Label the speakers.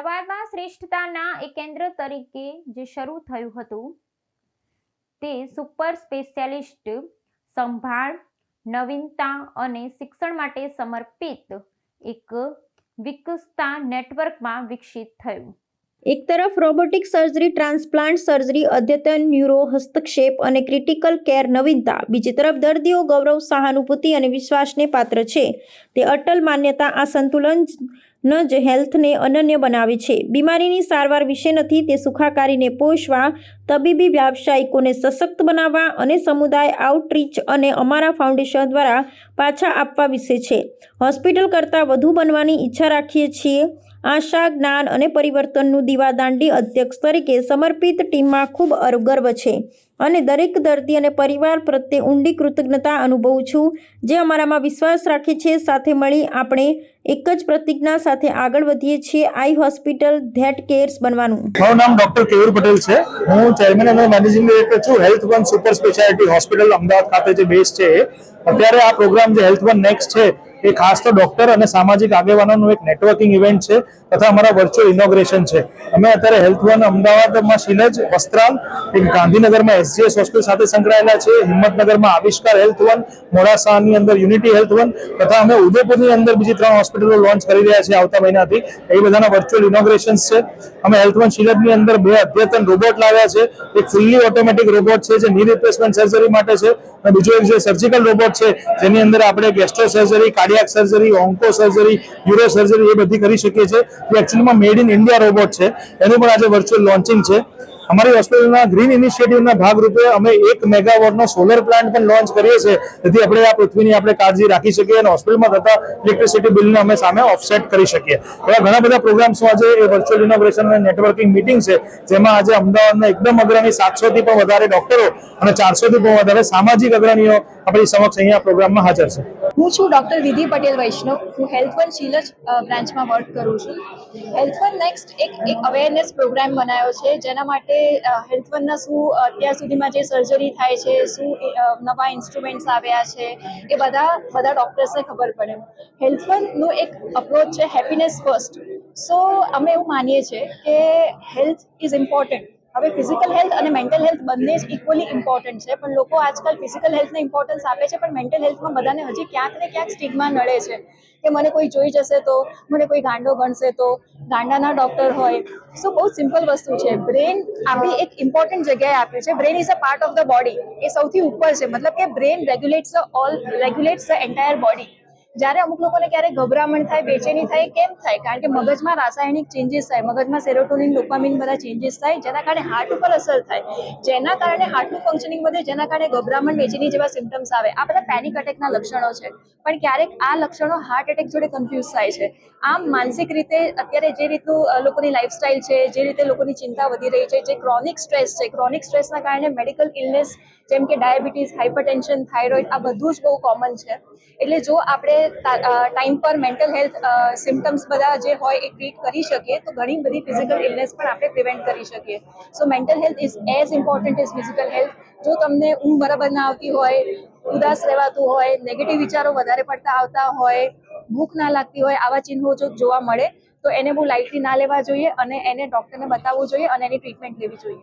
Speaker 1: શ્રેષ્ઠતાના એક કેન્દ્ર તરીકે જે શરૂ થયું હતું, તે સુપર સ્પેશિયાલિસ્ટ સંભાળ, નવીનતા અને શિક્ષણ માટે સમર્પિત એક વિકસતા નેટવર્કમાં વિકસિત થયું.
Speaker 2: એક તરફ રોબોટિક સર્જરી, ટ્રાન્સપ્લાન્ટ સર્જરી, અદ્યતન ન્યુરો, હસ્તક્ષેપ અને ક્રિટિકલ કેર નવીનતા. બીજી તરફ દર્દીઓ ગૌરવ, સહાનુભૂતિ અને વિશ્વાસને પાત્ર છે. તે અટલ માન્યતા, આ સંતુલન ન જ હેલ્થને અનન્ય બનાવે છે. બીમારીની સારવાર વિશે નથી, તે સુખાકારીને પોષવા, તબીબી વ્યાવસાયિકોને સશક્ત બનાવવા અને સમુદાય આઉટરીચ અને અમારા ફાઉન્ડેશન દ્વારા પાછા આપવા વિશે છે. હોસ્પિટલ કરતાં વધુ બનવાની ઈચ્છા રાખીએ છીએ. આશા, જ્ઞાન અને પરિવર્તનનું દીવાદાંડી અધ્યક્ષ તરીકે સમર્પિત ટીમમાં ખૂબ ગર્વ છે અને દરેક દર્દી અને પરિવાર પ્રત્યે ઊંડી કૃતજ્ઞતા અનુભવું છું. જે અમારામાં વિશ્વાસ રાખે છે, સાથે મળી આપણે એક જ પ્રતિજ્ઞા સાથે આગળ વધીએ છીએ. આઈ હોસ્પિટલ ધેટ કેર્સ બનવાનું.
Speaker 3: મારું નામ ડોક્ટર કેયુર પટેલ છે. હું ચેરમેન અને મેનેજિંગ ડિરેક્ટર છું. Health one super speciality hospital Ahmedabad ખાતે જે બેઝ છે. અત્યારે આ પ્રોગ્રામ જે હેલ્થ વન નેક્સ્ટ છે એ ખાસ તો ડોક્ટર અને સામાજિક આગેવાનોનું એક નેટવર્કિંગ ઇવેન્ટ છે તથા અમારા વર્ચ્યુઅલ ઇનોગ્રેશન છે. અમે અત્યારે હેલ્થ વન અમદાવાદમાં શિલજ વસ્ત્રાલ, એક ગાંધીનગરમાં એસજીએસ હોસ્પિટલ સાથે સંકળાયેલા છે. હિંમતનગરમાં આવિષ્કાર હેલ્થ વન મોડાસાની અંદર યુનિટી હેલ્થ વન તથા અમે ઉદયપુરની અંદર બીજી ત્રણ હોસ્પિટલો લોન્ચ કરી રહ્યા છીએ આવતા મહિનાથી. એ બધાના વર્ચ્યુઅલ ઇનોગ્રેશન છે. અમે હેલ્થ વન શિલજની અંદર બે અદ્યતન રોબોટ લાવ્યા છે. એક ફૂલ્લી ઓટોમેટિક રોબોટ છે જે ની રિપ્લેસમેન્ટ સર્જરી માટે છે અને બીજો એક જે સર્જિકલ રોબોટ છે જેની અંદર આપણે gastro surgery cardiac surgery onco surgery uro surgery એ બધી કરી શકીએ છીએ. જે મેડ ઇન ઇન્ડિયા રોબોટ છે. એનું પણ આજે વર્ચ્યુઅલ લોન્ચિંગ છે. અમારી હોસ્પિટલના ગ્રીન ઇનિશિયેટિવના ભાગરૂપે અમે એક મેગાવોટનો સોલર પ્લાન્ટ પણ લોન્ચ કરીએ છીએ. જેથી આપણે આ પૃથ્વીની આપણે કાળજી રાખી શકીએ અને હોસ્પિટલમાં થતા ઇલેક્ટ્રિસિટી બિલને અમે સામે ઓફસેટ કરી શકીએ. એવા ઘણા બધા પ્રોગ્રામ્સમાં આજે એ વર્ચ્યુઅલ ઇનોગ્રેશન અને નેટવર્કિંગ મિટિંગ છે, જેમાં આજે અમદાવાદના એકદમ અગ્રણી સાતસોથી પણ વધારે ડોક્ટરો અને ચારસોથી પણ વધારે સામાજિક અગ્રણીઓ આપણી સમક્ષ અહીંયા પ્રોગ્રામમાં હાજર છે.
Speaker 4: હું છું ડૉક્ટર વિધિ પટેલ વૈષ્ણવ. હું હેલ્થ વન શીલજ બ્રાન્ચમાં વર્ક કરું છું. હેલ્થ વન નેક્સ્ટ એક એક અવેરનેસ પ્રોગ્રામ બનાવ્યો છે, જેના માટે હેલ્થ વનના શું અત્યાર સુધીમાં જે સર્જરી થાય છે, શું નવા ઇન્સ્ટ્રુમેન્ટ્સ આવ્યા છે, એ બધા બધા ડૉક્ટર્સને ખબર પડે. હેલ્થ વનનું એક અપ્રોચ છે હેપીનેસ ફર્સ્ટ સો અમે એવું માનીએ છીએ કે હેલ્થ ઇઝ ઇમ્પોર્ટન્ટ હવે ફિઝિકલ હેલ્થ અને મેન્ટલ હેલ્થ બંને જ ઇક્વલી ઇમ્પોર્ટન્ટ છે. પણ લોકો આજકાલ ફિઝિકલ હેલ્થને ઇમ્પોર્ટન્સ આપે છે, પણ મેન્ટલ હેલ્થમાં બધાને હજી ક્યાંક ને ક્યાંક સ્ટિગ્મા નડે છે કે મને કોઈ જોઈ જશે તો, મને કોઈ ગાંડો ગણશે તો, ગાંડાના ડૉક્ટર હોય. સો બહુ સિમ્પલ વસ્તુ છે. બ્રેન આપણી એક ઇમ્પોર્ટન્ટ જગ્યાએ આપ્યું છે. Brain is a part of the body એ સૌથી ઉપર છે. મતલબ કે brain regulates all regulates the entire body જ્યારે અમુક લોકોને ક્યારેક ગભરામણ થાય, બેચેની થાય, કેમ થાય? કારણ કે મગજમાં રાસાયણિક ચેન્જીસ થાય. મગજમાં સેરોટોનિન ડોપામિન બધા ચેન્જીસ થાય, જેના કારણે હાર્ટ ઉપર અસર થાય. જેના કારણે હાર્ટનું ફંક્શનિંગ વધે, જેના કારણે ગભરામણ બેચેની જેવા સિમ્ટમ્સ આવે. આ બધા પેનિક અટેકના લક્ષણો છે. પણ ક્યારેક આ લક્ષણો હાર્ટ એટેક જોડે કન્ફ્યુઝ થાય છે. આમ માનસિક રીતે અત્યારે જે રીતનું લોકોની લાઈફસ્ટાઈલ છે, જે રીતે લોકોની ચિંતા વધી રહી છે, જે ક્રોનિક સ્ટ્રેસ છે ક્રોનિક સ્ટ્રેસના કારણે મેડિકલ ઇલનેસ જેમ કે ડાયાબિટીસ હાઇપરટેન્શન થાઇરોઇડ આ બધું જ બહુ કોમન છે. એટલે જો આપણે ટાઈમ પર મેન્ટલ હેલ્થ સિમ્ટમ્સ બધા જે હોય એ ટ્રીટ કરી શકીએ, તો ઘણી બધી ફિઝિકલ ઇલનેસ પણ આપણે પ્રિવેન્ટ કરી શકીએ. So mental health is as important is physical health જો તમને ઊંઘ બરાબર ના આવતી હોય, ઉદાસ રહેવાતું હોય નેગેટિવ વિચારો વધારે પડતા આવતા હોય, ભૂખ ના લાગતી હોય, આવા ચિહ્નો જો જોવા મળે, તો એને બહુ લાઇટલી ના લેવા જોઈએ અને એને ડૉક્ટરને બતાવવું જોઈએ અને એની ટ્રીટમેન્ટ લેવી જોઈએ.